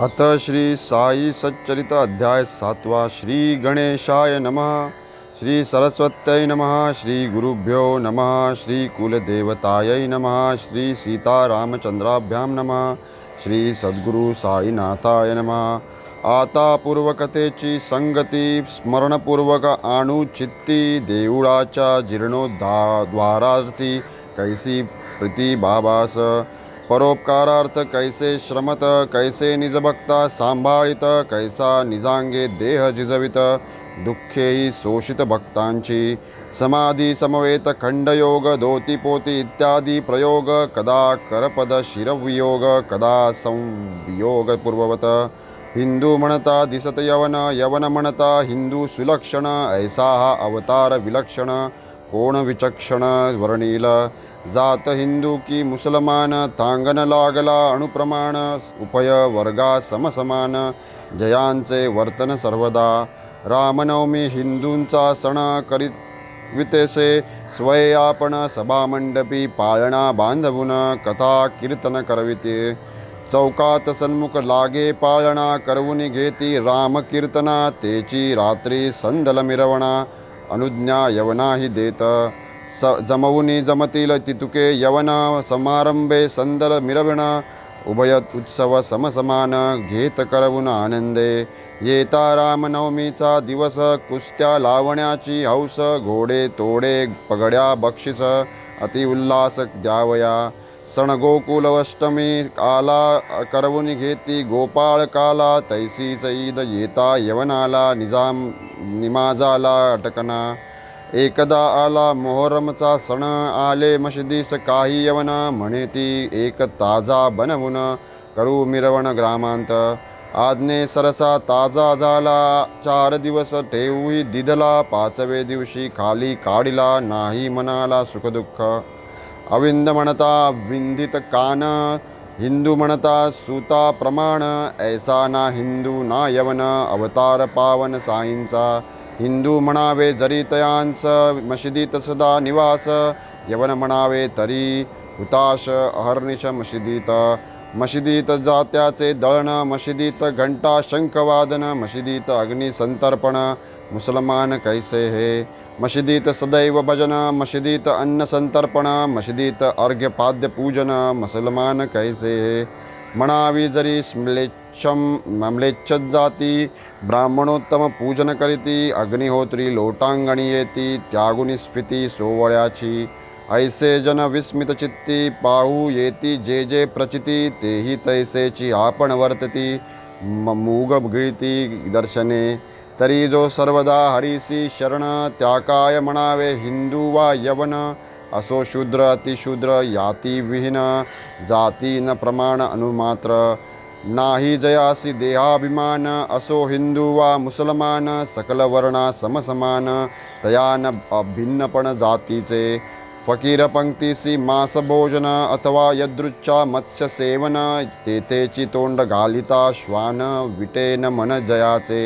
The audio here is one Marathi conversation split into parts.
अथ श्री साई सच्चरित अध्याय सातवा श्री गणेशाय नमः। श्री सरस्वत्यै नमः श्री गुरुभ्यो नमः श्री कुलदेवतायै नमः श्री सीतारामचंद्राभ्यां नमः श्री सद्गुरु साईनाथाय नमः। आता पूर्वकथेची संगती स्मरणपूर्वक आणू चित्ती देऊळाच्या जीर्णोद्धा द्वारार्थी कैसी प्रीती बाबास परोपकारार्थ कैसे श्रमत कैसे निजभक्ता सांभाळित कैसा निजांगे देह जिजवित दुःखेही शोषित भक्तांची समाधी समवेत खंडयोग धोतीपोती इत्यादी प्रयोग कदा करपद शिरवियोग कदा संयोग पूर्ववत। हिंदू म्हणता दिसत यवन यवन म्हणता हिंदू सुलक्षण ऐसा हा अवतार विलक्षण। कोण विचक्षण वर्णील जात हिंदू की मुसलमान तांगण लागला अणुप्रमाण उभय वर्गा समसमान जयांचे वर्तन सर्वदा रामनवमी हिंदूंचा सण करीत वितेसे स्वय आपण सभामंडपी पाळणा बांधवून कथा कीर्तन करविते. चौकात सन्मुख लागे पाळणा करवून घेती राम कीर्तना तेची रात्री संदल मिरवणा अनुज्ञा यवनाही देत। स जमवुनी जमतील तितुके यवन समारंभे संदल मिरवण। उभयत उत्सव समसमान घेत करवून आनंदे येता रामनवमीचा दिवस कुस्त्या लावण्याची हौस घोडे तोडे पगड्या बक्षिस अतिउल्लास द्यावया। सण गोकुलअष्टमी काला करवून घेती गोपाळ काला तैसी ईद येता यवनाला निजाम निमाजाला अटकना। एकदा आला मोहरमचा सण आले मशिदीस काही यवन म्हणे ती एक ताजा बनवून करू मिरवण ग्रामांत। आज्ञे सरसा ताजा झाला चार दिवस ठेवूही दिदला पाचवे दिवशी खाली काढिला नाही मनाला सुखदुःख। अविंद म्हणता विंदित कान हिंदू म्हणता सुता प्रमाण ऐसा ना हिंदू ना यवन अवतार पावन साईंचा हिंदू म्हणावे जरी तयांस मशिदीत सदा निवास यवन म्हणावे तरी हुताश अहर्निश मशिदीत मशिदीत जात्याचे दळण मशिदीत घंटा शंखवादन मशिदीत अग्निसंतर्पण मुसलमान कैसे हे? मशिदीत सदैव भजन मशिदीत अन्न संतर्पण मशिदीत अर्घ्यपाद्य पूजन मुसलमान कैसे? हे म्हणावी जरी म्लेच्छम म्लेच्छ जाती ब्राह्मणोत्तम पूजन करीती अग्निहोत्री लोटांगणी येती त्यागुनी स्फिती सोवळ्याची। ऐसे जन विस्मित चित्ती पाहू येती जे जे प्रचिती तेही तैसेची आपण वर्तती म मूग गिळती दर्शने। तरी जो सर्वदा हरिसी शरण त्याकाय म्हणावे हिंदू वा यवन असो शूद्र अतिशूद्र याती विहीन जाती न प्रमाण अनुमात्र नाही जयासी देहाभिमान असो हिंदू वा मुसलमान सकल वर्णा समसमान तयान भिन्नपण जातीचे फकीर पंक्तीसी मास भोजन अथवा यदृच्छा मत्स्य सेवन तेथेची तोंड घालिता श्वान विटेन मन जयाचे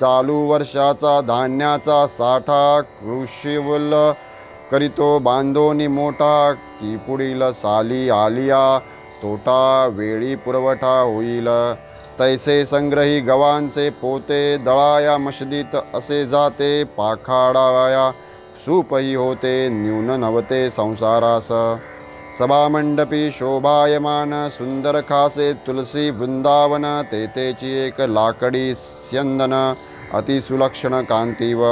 चालू वर्षाचा धान्याचा साठा कृषीवल करीतो बांधोनी मोठा की पुढील साली आलिया तोटा वेळी पुरवठा होईल. तैसे संग्रही गवांचे पोते दळाया मशदीत असे जाते पाखाडाया सूपही होते न्यून नवते संसारास. सभामंडपी शोभायमान सुंदर खासे तुलसी वृंदावन तेथेची एक लाकडी स्यंदन. अतिसुलक्षण कांतीव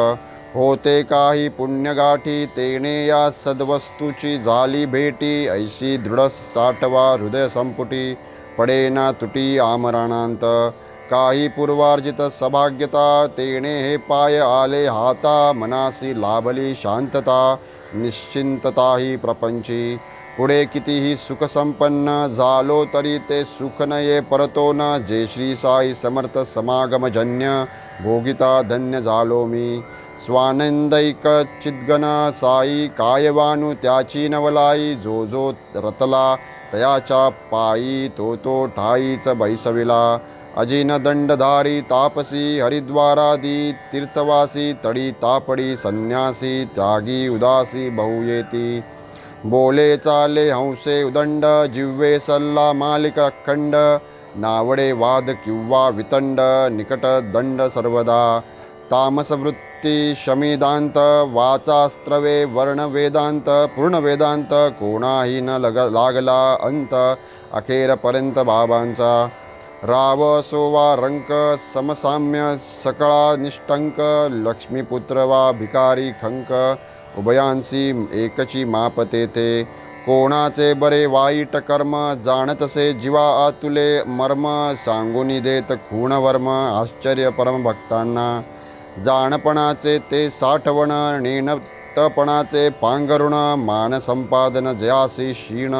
होते काही पुण्यगाठी तेने या सद्वस्तूची झाली भेटी ऐशी दृढ साठवा हृदय संपुटी पडेना तुटी आमरणांत। काही पूर्वार्जित सभाग्यता तेने हे पाय आले हाता मनासी लाभली शांतता निश्चिंतता ही प्रपंची। पुढे कितीही सुखसंपन्न झालो तरी ते सुख नये परतो न जे श्री साई समर्थ समागमजन्य भोगिता धन्य झालो मी स्वानंदैक चिद्गण साई कायवानु त्याची नवलाई जो जो रतला तयाच्या पायी तो तो ठाईच बैसविला। अजिन दंडधारी तापसी हरिद्वारादी तीर्थवासी तडी तापडी संन्यासी त्यागी उदासी बहुयेती। बोले चाले हंसे उदंड जिव्हे सल्ला मालिक अखंड। नावडे वाद किंवा वितंड निकट दंड सर्वदा। तामसवृत्ती शमिदांत वाचास्त्रवे वर्णवेदांत पूर्णवेदांत कोणाही न लग लागला अंत अखेरपर्यंत बाबांचा। राव असो वा रंक समसाम्य सकळा निष्टंक लक्ष्मीपुत्र वा भिकारी खंक उभयांसी एकची माप तेथे। कोणाचे बरे वाईट कर्म जाणतसे जीवा आतुले मर्म सांगुनी देत खूणवर्म आश्चर्य परमभक्तांना जाणपणाचे ते साठवण नेणतपणाचे पांघरुण मानसंपादन जयासी क्षीण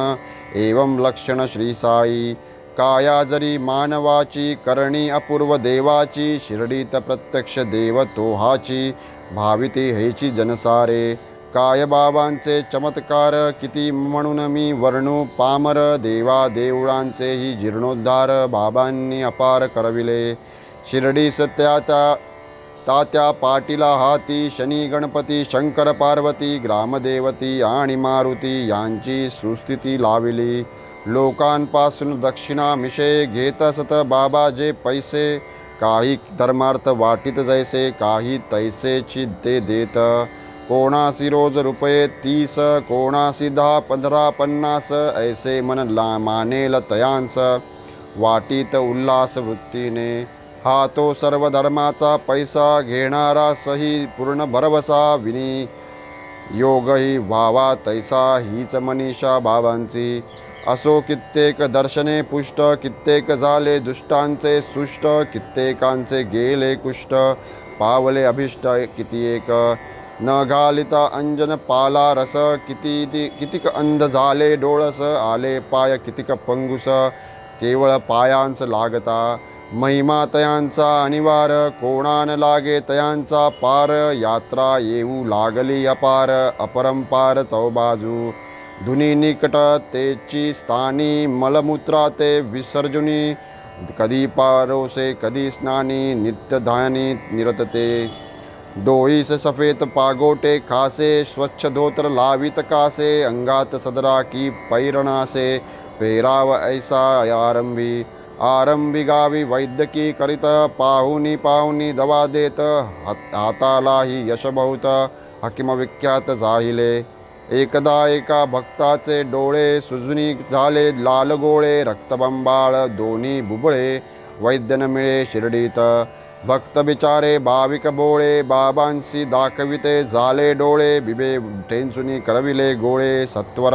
एवं लक्षण श्रीसाई काया जरी मानवाची करणी अपूर्व देवाची शिर्डीत प्रत्यक्ष देव तोहाची भाविती हेची जनसारे. काय बाबांचे चमत्कार किती म्हणून मी वर्णू पामर देवा देवळांचेही जीर्णोद्धार बाबांनी अपार करविले. शिर्डीस त्या त्या तात्या पाटीला हाती शनी गणपती शंकर पार्वती ग्रामदेवती आणि मारुती यांची सुस्थिती लाविली. लोकांपासून दक्षिणा मिशे घेत असत बाबा जे पैसे काही धर्मार्थ वाटीत जैसे काही तैसेची ते देत. कोणासी रोज रुपये तीस कोणासी दहा पंधरा पन्नास ऐसे मन ला मानेल तयांस वाटीत उल्हास वृत्तीने हा तो सर्व धर्माचा पैसा घेणारा सही पूर्ण भरवसा विनी योगही व्हावा तैसा हीच मनीषा भावांची. असो कित्येक दर्शने पुष्ट कित्येक झाले दुष्टांचे सुष्ट कित्येकांचे गेले कुष्ट. पावले अभिष्ट किती एक न घालिता अंजन पाला रस किती कितीक अंध झाले डोळस आले पाय कितीक पंगुस केवळ पायांस लागता. महिमा तयांचा अनिवार कोणान लागे तयांचा पार यात्रा येऊ लागली अपार अपरंपार चौबाजू. धुनी निकट तेची स्थानी मलमूत्रा ते विसर्जुनी. कधी पारोसे कधी स्नानी नित्यधानी निरतते. डोईस सफेद पागोटे खासे स्वच्छ धोतर लावित कासे अंगात सदरा की पैरणासे पेराव ऐसा आरंभी आरंभी गावी वैद्यकी करीत पाहुनी पाहुनी दवा देत हात- हातालाही यश हकिमविख्यात हकीम विख्यात जाहिले. एकदा एका भक्ताचे डोळे सुजनी झाले लाल गोळे रक्तबंबाळ दोन्ही बुबळे वैद्य मिळे शिर्डीत. भक्त बिचारे भाविक बोळे बाबांशी दाखविते झाले डोळे बिबे ठेंचुनी करविले गोळे सत्वर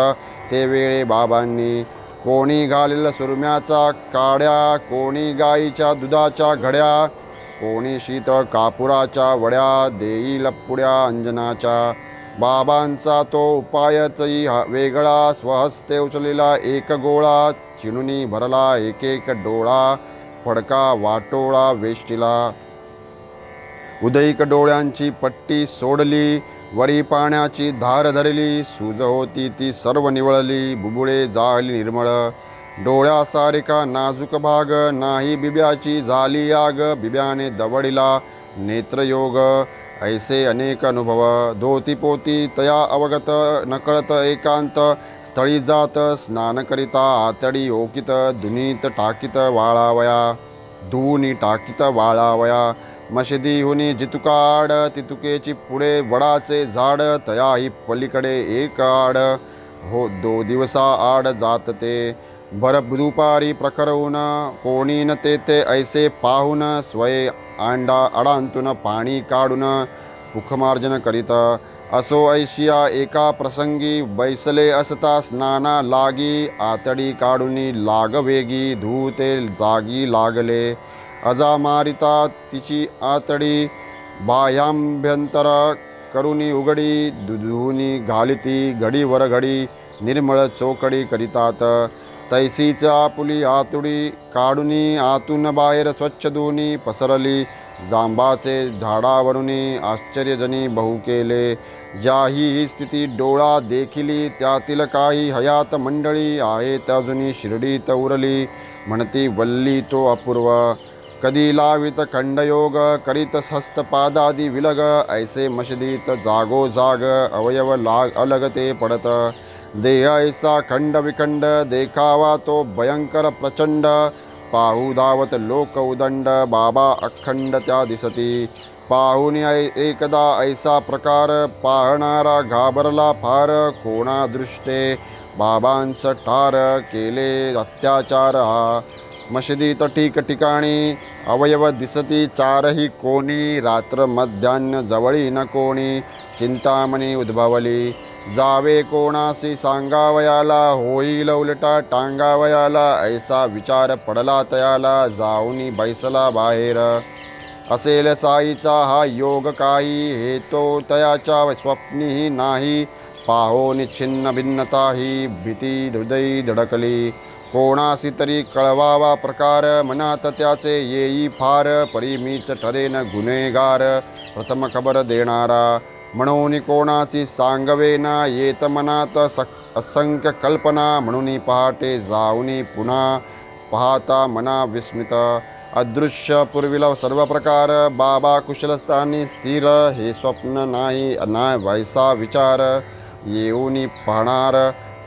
ते वेळे बाबांनी. कोणी घालील सुरम्याचा काड्या कोणी गाईच्या दुधाच्या घड्या कोणी शीतळ कापुराच्या वड्या देईल पुड्या अंजनाच्या. बाबांचा तो उपायचही वेगळा स्वहस्ते उचलेला एक गोळा चिणुनी भरला एक एक डोळा. फडका वाटोळा वेष्टीला. उदयिक डोळ्यांची पट्टी सोडली वरी पाण्याची धार धरली सुज होती ती सर्व निवळली बुबुळे जाळली निर्मळ. डोळ्यासारिका नाजूक भाग नाही बिब्याची झाली आग बिब्याने दवडिला नेत्रयोग. ऐसे अनेक अनुभव धोती पोती तया अवगत नकळत एकांत स्थळी जात स्नान करिता आतडी ओकित धुनीत टाकीत वाळावया धुनी टाकीत वाळावया मशिदीहुनी जितुकाड तितुकेची पुढे वडाचे झाड तयाही पलीकडे एक आड. हो दो दिवसा आड जात ते. बर दुपारी प्रखरवून कोणी न तेथे ऐसे पाहून स्वय आंडा अडांतून पाणी काढून मुखमार्जन करीत. असो ऐशिया एका प्रसंगी बैसले असता स्नाना लागी आतडी काढूनी लागवेगी धूते जागी लागले. अजा मारिता तिची आतडी बाह्यांभ्यंतर करुणी उघडी दुधुनी घालिती घडीवर घडी निर्मळ चोकडी करितात. तैसीचा पुली आतुडी काढुनी आतून बाहेर स्वच्छ धुनी पसरली जांबाचे झाडावरुनी आश्चर्यजनी बहु केले। ज्याही ही स्थिती डोळा देखिली त्यातील काही हयात मंडळी आहेत अजुनी शिर्डीत उरली म्हणती वल्ली तो अपूर्व। कधी लावित खंडयोग करीत हस्तपादादी विलग ऐसे मशिदीत जागो जाग अवयव लाग अलगते पडत। देह ऐसा खंड विखंड देखावा तो भयंकर प्रचंड पाहू धावत लोक उदंड बाबा अखंड त्या दिसती. पाहुनी ऐ एकदा ऐसा प्रकार पाहणारा घाबरला फार कोणा दृष्टे बाबांस ठार केले अत्याचार हा. मशिदीत ठिकठिकाणी अवयव दिसती चारही कोणी रात्र मध्यान्न जवळी न कोणी चिंतामणी उद्भवली. जावे कोणासी सांगावयाला होईल उलटा टांगावयाला ऐसा विचार पडला तयाला जाऊनी बैसला बाहेर. असेल साईचा हा योग काही हे तो तयाच्या स्वप्नीही नाही. पाहोनी छिन्न भिन्नता ही भीती हृदयी धडकली. कोणासी तरी कळवावा प्रकार मनात त्याचे येई फार परिमित ठरेन गुन्हेगार प्रथम खबर देणारा. म्हणून कोणासी सांगवेना येत मनात सक असंख्य कल्पना म्हणून पहाटे जाऊनी पुन्हा पाहता मना विस्मित। अदृश्य पूर्वीला सर्व प्रकार बाबा कुशलस्थानी स्थिर हे स्वप्न नाही ना वैसा विचार येऊनी पाहणार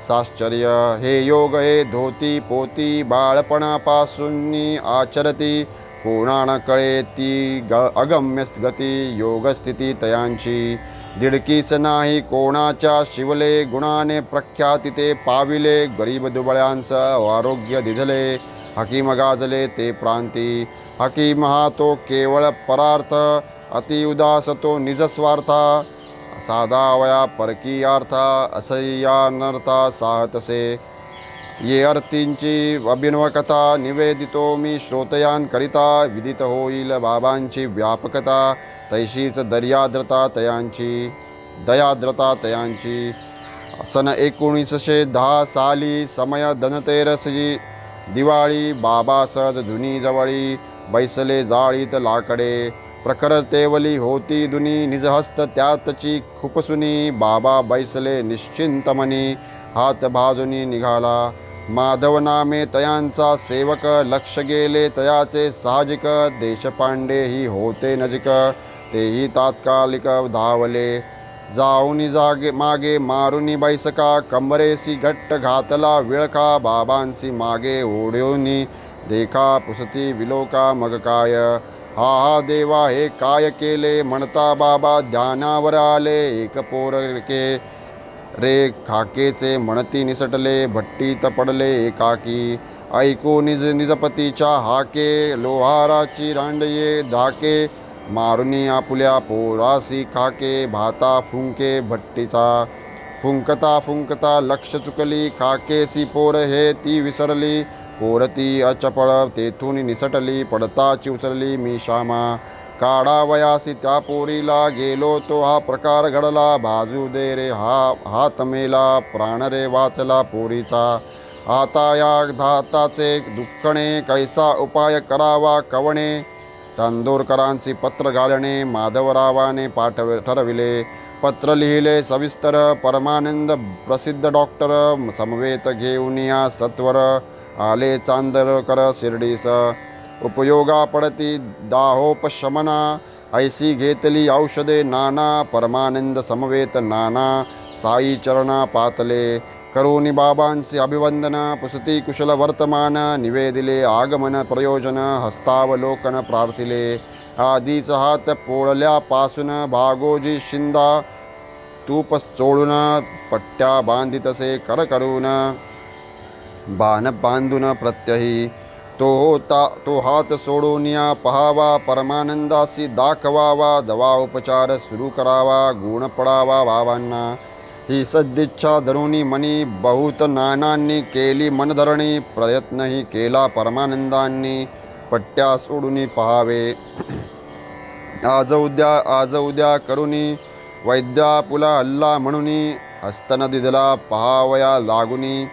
साश्चर्य। हे योग हे धोती पोती बाळपणापासून आचरती कोणा कळे ती ग अगम्य गती योगस्थिती तयांची। दिडकीस नाही कोणाच्या शिवले गुणाने प्रख्याती ते पाविले गरीब दुबळ्यांचं आरोग्य दिधले हकीम गाजले ते प्रांती. हकीम हा तो केवळ परार्थ अति उदास तो निजस्वार्थ साधा वया परकी अर्था असह्या नर्था साहतसे. ये अर्थींची अभिनवकथा निवेदितो मी श्रोतयान करिता विदित होईल बाबांची व्यापकता. तैशीच दर्याद्रता तयांची दयाद्रता तयांची। सन एकोणीसशे दहा साली समय धनतेरसजी दिवाळी बाबा सहज धुनी जवळी बैसले जाळीत लाकडे। प्रखर तेवली होती दुनी निजहस्त त्यातची खुपसुनी बाबा बैसले निश्चिंतमनी हात बाजूनी निघाला। माधव नामे तयांचा सेवक लक्ष गेले तयाचे साहजिक देशपांडे ही होते नजिक। तेही तात्कालिक धावले. जाऊनी जागे मागे मारुनी बैसका कमरेसी घट्ट घातला विळखा बाबांसी मागे ओढ्योनी देखा पुसती विलोका मग काय? हा हा देवा हे काय केले? म्हणता बाबा ध्यानावर आले एक पोरके रे खाकेचे म्हणती निसटले भट्टीत पडले एकाकी. ऐकू निज निजपतीच्या हाके लोहाराची रांडये धाके. मारुनी आपुल्या पोरासी खाके भाता फुंके भट्टीचा. फुंकता फुंकता लक्ष चुकली खाकेसी पोर हे ती विसरली. पोरती अचपळ तेथून निसटली पडताची उचलली मी श्यामा. काढावयासी त्या पोरीला गेलो तो हा प्रकार घडला. बाजू दे रे हा हात मेला प्राण रे वाचला पोरीचा. आता या धाताचे दुःखणे कैसा उपाय करावा कवणे? चांदोरकरांची पत्र घालणे माधवरावाने पाठव ठरविले. पत्र लिहिले सविस्तर परमानंद प्रसिद्ध डॉक्टर समवेत घेऊन या सत्वर आले चांदोरकर शिर्डीस. उपयोगा पडती दाहोपशमना ऐसी घेतली औषधे नाना परमानंद समवेत नाना साई चरणा पातले. करोनी बाबांसि अभिवंदन पुसती कुशल वर्तमान निवेदिले आगमन प्रयोजन हस्तावलोकन प्रार्थिले। आधीच हात पोळल्यापासून भागोजी शिंदा तूप चोळून पट्ट्या बांधितसे कर करून बाण बांधून प्रत्यही तो होता तो हात सोडून या पहावा परमानंदासी दाखवावा दवा उपचार सुरू करावा गुण पडावा बाबांना। ही सद्दिच्छा धरुणी मनी बहुत नानांनी केली मनधरणी प्रयत्नही केला परमानंदांनी पट्ट्या सोडून पहावे. आज उद्या आज उद्या करुणी वैद्या पुला हल्ला म्हणूनी हस्तन दिदला पहावया लागुनी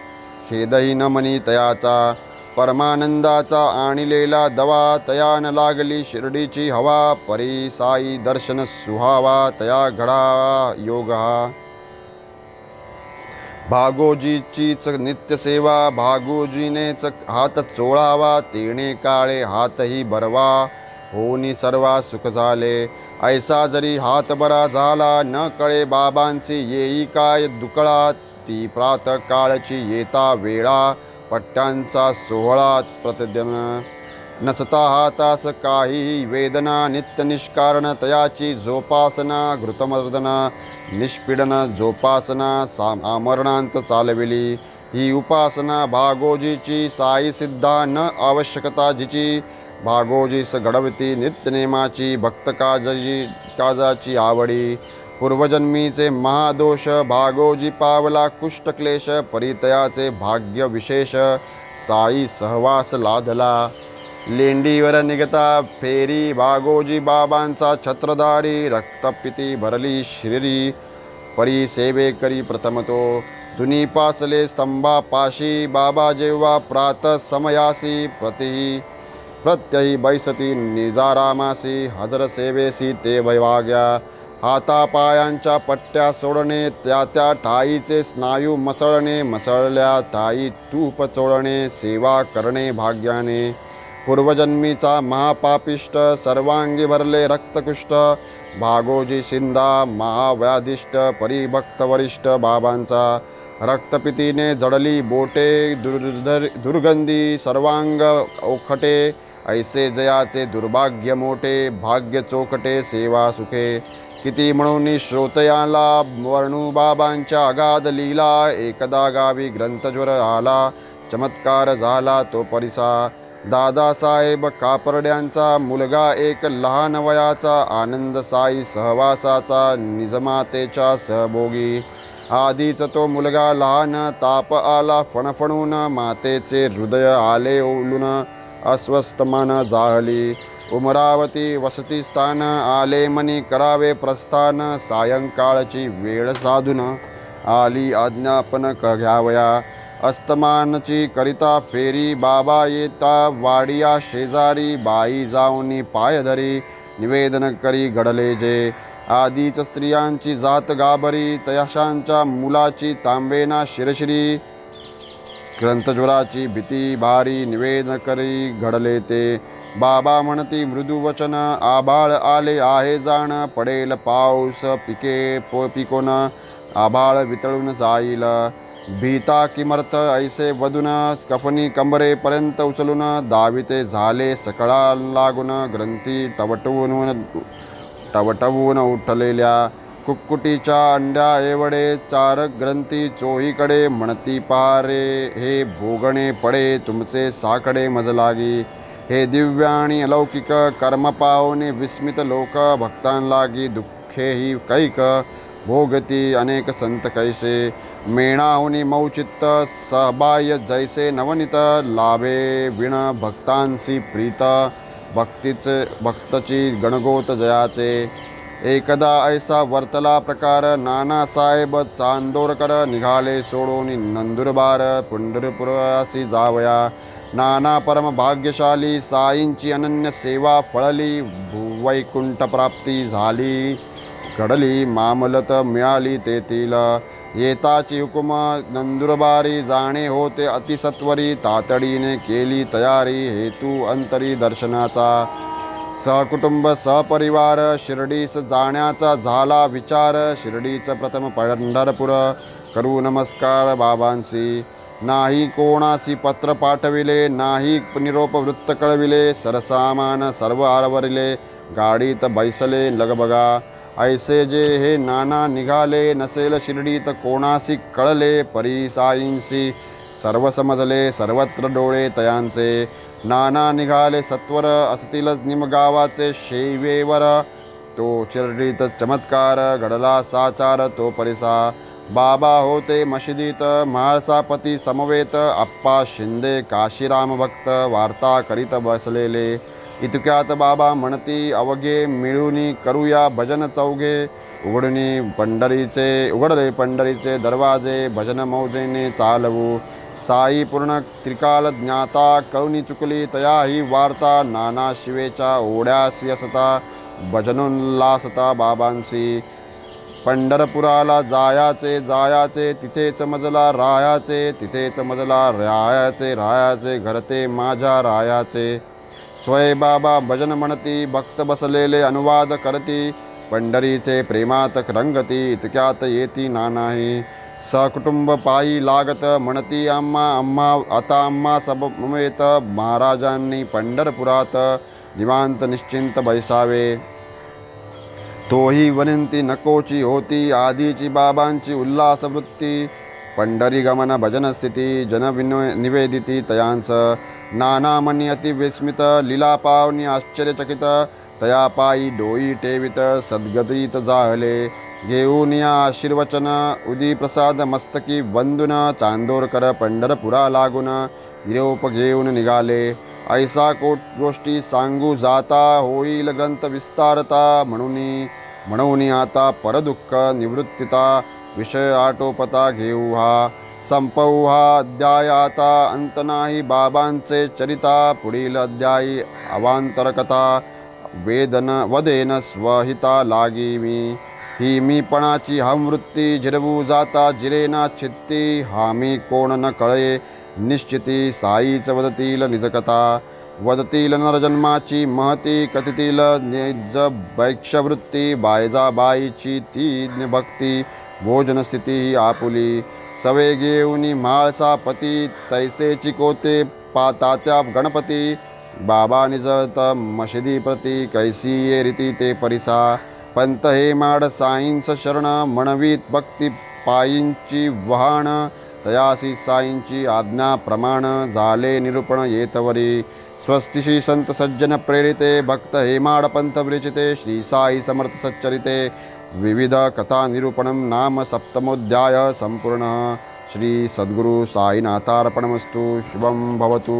खेदही न मनी तयाचा परमानंदाचा आणिलेला दवा तया न लागली शिर्डीची हवा परी साई दर्शन सुहावा तया घडा योगा भागोजीचीच नित्यसेवा भागोजीनेच हात चोळावा तेणे काळे हातही बरवा. होनी सर्वा सुख झाले ऐसा जरी हात बरा झाला न कळे बाबांची येई काय दुकळा. ती प्रात काळची येता वेळा पट्ट्यांचा सोहळा प्रतिदिन. नसता हातास काही वेदना नित्य निष्कारण तयाची जोपासना घृतमर्दना. निष्पीडन जोपासना सामरणांत चालविली. ही उपासना भागोजीची साई सिद्धा न आवश्यकता जिची भागोजीस घडवती नित्यनेमाची भक्त काजाची काजाची आवडी. पूर्वजन्मीचे महादोष भागोजी पावला कुष्ठक्लेश परितयाचे भाग्य विशेष. साई सहवास लादला लेंडीवर निघता फेरी भागोजी बाबांचा छत्रधारी रक्तपिती भरली शिरी परी सेवे करी प्रथमतो दुनी पासले स्तंभापाशी बाबा जेव्हा प्रात समयासी प्रति प्रत्यही बैसती निजारामासी हजर सेवेसी ते वैवाग्या. हातापायांच्या पट्ट्या सोडणे त्या त्या ठाईचे स्नायू मसळणे मसळल्या ठाई तूप चोळणे सेवा करणे भाग्याने. पूर्वजन्मीचा महापापिष्ट सर्वांगी भरले रक्तकुष्ट भागोजी शिंदा महाव्याधिष्ट परिभक्त वरिष्ठ बाबांचा. रक्तपितीने जडली बोटे दुर्धर दुर्गंधी सर्वांग ओखटे ऐसे जयाचे दुर्भाग्य मोठे भाग्य चोखटे सेवा सुखे. किती म्हणून श्रोतयाला वर्णू बाबांच्या अगाध लीला एकदा गावी ग्रंथज्वर आला चमत्कार झाला तो परिसा. दादासाहेब कापरड्यांचा मुलगा एक लहान वयाचा आनंदसाई सहवासाचा निजमातेच्या सहभोगी. आधीच तो मुलगा लहान ताप आला फणफणून मातेचे हृदय आले ओलून अस्वस्थ मन जाहली. उमरावती वसतिस्थान आले मनी करावे प्रस्थान सायंकाळची वेळ साधून आली आज्ञापन क घ्यावया अस्तमानची करिता फेरी बाबा येता वाडिया शेजारी बाई जाऊनी पायधरी निवेदन करी घडले जे. आधीच स्त्रियांची जात गाबरी तयाशांच्या मुलाची तांबेना शिरशिरी. ग्रंथज्वराची भीती भारी निवेदन करी घडले ते. बाबा म्हणती मृदुवचन आभाळ आले आहे जाण पडेल पाऊस पिके पो पिकोन आभाळ वितळून जाईल. भीता किमर्थ ऐसे वदून कफनी कंबरेपर्यंत उचलून दाविते झाले सकळा लागून ग्रंथी टवटवून टवटवून उठलेल्या कुक्कुटीच्या अंड्या एवढे चार ग्रंथी चोहीकडे म्हणती पारे हे भोगणे पडे तुमचे साकडे मजलागी. हे दिव्य आणि अलौकिक कर्म पावने विस्मित लोक भक्तांलागी दुःखे ही कैक भोगती अनेक संत कैसे. मेणाहुनी मौचित्त सहबाह्य जैसे नवनीत लाभे विण भक्तांसी प्रीत भक्तीच भक्तची गणगोत जयाचे। एकदा ऐसा वर्तला प्रकार नानासाहेब चांदोरकर निघाले सोडून नंदुरबार पंढरपुरासी जावया। नाना परम भाग्यशाली साईंची अनन्य सेवा फळली वैकुंठ प्राप्ती झाली। घडली मामलत मिळाली तेथील येताची हुकुम नंदुरबारी जाणे होते अतिसत्वरी तातडीने केली तयारी हेतू अंतरी दर्शनाचा. सहकुटुंब सहपरिवार शिर्डीस जाण्याचा झाला विचार शिर्डीचं प्रथम पंढरपूर. करू नमस्कार बाबांसी नाही कोणासी पत्र पाठविले नाही निरोप वृत्त कळविले सरसामान सर्व आरवरिले गाडीत बैसले लगबगा. ऐसे जे हे नाना निघाले नसेल शिर्डीत कोणासी कळले परी सर्व समजले सर्वत्र डोळे तयांचे. नाना निघाले सत्वर असतीलच निमगावाचे शेवेवर. तो शिर्डीत चमत्कार घडला साचार तो परिसा बाबा होते मशिदीत. म्हाळसापती समवेत आप्पा शिंदे काशीराम भक्त वार्ता करीत बसलेले. इतक्यात बाबा म्हणती अवघे मिळूनी करूया भजन चौघे उघडणी पंढरीचे उघडले पंढरीचे दरवाजे भजन मौजेने चालवू. साई पूर्ण त्रिकाल ज्ञाता कळूनी चुकली तया ही वार्ता नाना शिवेच्या ओढ्यासी असता भजनोल्लासता बाबांशी. पंढरपुराला जायाचे जायाचे तिथेच मजला रायाचे तिथेच मजला रायाचे रायाचे घरते माझ्या रायाचे. स्वय बाबा भजन म्हणती भक्त बसलेले अनुवाद करती पंढरीचे प्रेमात रंगती इतक्यात येती नानाही सकुटुंब पायी लागत म्हणती आम्हा आम्हा आता आम्हा सब येत महाराजांनी पंढरपुरात निवांत निश्चिंत बैसावे. तोही विनंती नकोची होती आधीची बाबांची उल्हासवृत्ती. पंढरी गमन भजन स्थिती जन विनो निवेदिती तयांस. नाना मनी अति विस्मित लीलापावनी आश्चर्यचकित तया पायी डोई टेवित सद्गतीत जाहले। घेऊन या आशीर्वचन उदी प्रसाद मस्तकी वंदुन चांदोरकर पंढरपुरा लागून निरोप घेऊन निघाले। ऐसा कोट गोष्टी सांगू जाता होईल ग्रंथ विस्तारता म्हणून। म्हणून आता परदुःख निवृत्तिता विषय आटोपता घेऊ हा। संपवू हा अध्याय आता अंत नाही बाबांचे चरिता पुढील अध्यायी अवांतरकथा वेदन वदेन स्वहिता लागी मी ही मीपणाची हमवृत्ती झिरवू जाता जिरेना चित्ती हामी कोण न कळे निश्चिती साईच वदतील निजकथा. वदतील नरजन्माची महती कथितील निज वैक्षवृत्ती बायजाबाईची ती भक्ती भोजनस्थिती ही आपुली. सवे घेऊनी म्हाळसा पती तैसे चिकोते पातात्या गणपती बाबा निजळत मशिदी प्रती कैसी ये रीती ते परिसा पंत हे माड साईंस शरण म्हणवीत भक्ती पायींची वहाण तयासी साईंची आज्ञा प्रमाण झाले निरूपण येतवरी स्वस्तिशी संत सज्जन प्रेरिते भक्त हेमाड पंथ विरचिते श्री साई समर्थ सच्चरिते विविध कथा नाम सप्तमोध्याय संपूर्ण श्री सद्गुरु साईनाथार्पणमस्तु। शुभं भवतु।